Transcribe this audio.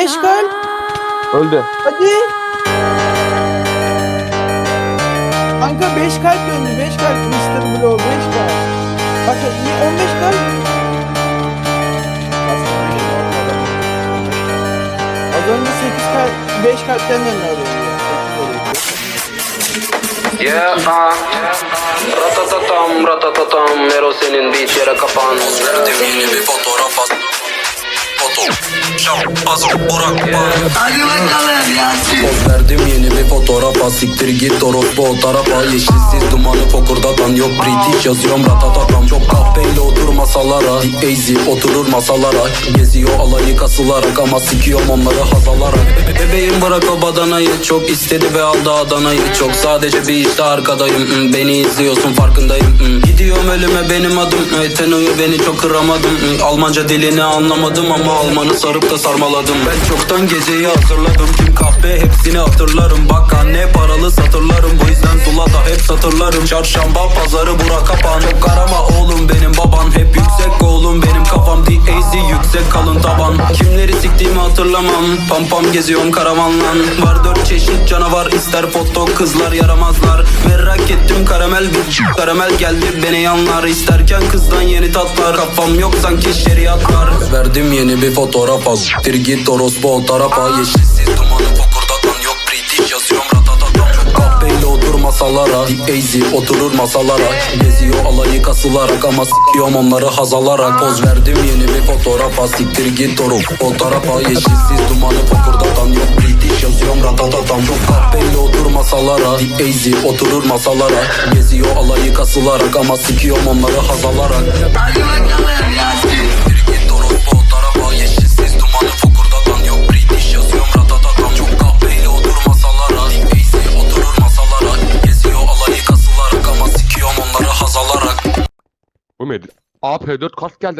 5 kalp. Öldü. Hadi. Kanka 5 kalp döndü. 5 kalp. Mr. Blow 5 kalp. Bak iyi 15 kalp. Az önce 8 kalp 5 kalpten döndü az önce. Yeah, uh. Ratatatam, ratatatam Mero senin beat yere kapan Verdim yeni bir fotoğraf Foto Şampaz Burak Hadi bakalım Yasin. Poz verdim yeni bir fotoğraf at Siktir git orospu o tarafa. Yeşilsiz dumanı fokurdatan Yok British yazıyorum ratatatam Çok kahveyle otur masalara Easy oturur masalara. Geziyor alayı kasılarak Ama sikiyorum onları hazalarak Be- Bebeğim bırak o badanayı Çok istedi ve aldı Adana'yı. Çok sadece bir işte arkadayım Hmm, Beni izliyorsun farkındayım Hmm, Gidiyorum ölüme benim adım. Teno'yu beni çok kıramadım Almanca dilini anlamadım ama Almanı sarıp da sarmaladım. Ben çoktan geceyi hazırladım. Kim kahve hepsini hatırlarım. Bak anne paralı satırlarım. Bu yüzden Zula'da hep satırlarım. Çarşamba pazarı bura kapan. Çok karama oğlum benim baban Hep yüksek oğlum benim kafam. D.A.Z yüksek kalın taban. Kimleri siktiğimi hatırlamam. Pam pam geziyorum karavanlan Var dört çeşit canavar ister foto kızlar yaramazlar. Merak ettim karamel bir karamel geldi beni yanlar. İsterken kızdan yeni tatlar. Kafam yok sanki şeriatlar. Verdim yeni bir fotoğraf al. Bir git orospu o tarafa. Yeşilsiz dumanı fokurdatan yok. British yazıyorum ratatatam Çok kahveyle otur masalara. Easy oturur masalara. Geziyor alayı kasılarak ama sikiyorum onları hazalarak. Poz verdim yeni bir fotoğrafa. Siktir git oru o tarafa. Yeşilsiz dumanı fokurdatan yok. British otur masalara Easy oturur masalara Geziyor alayı kasılarak ama sikiyorum onları hazalarak Hadi bakalım Yasin Bu muydu? AP4 kask geldi lan.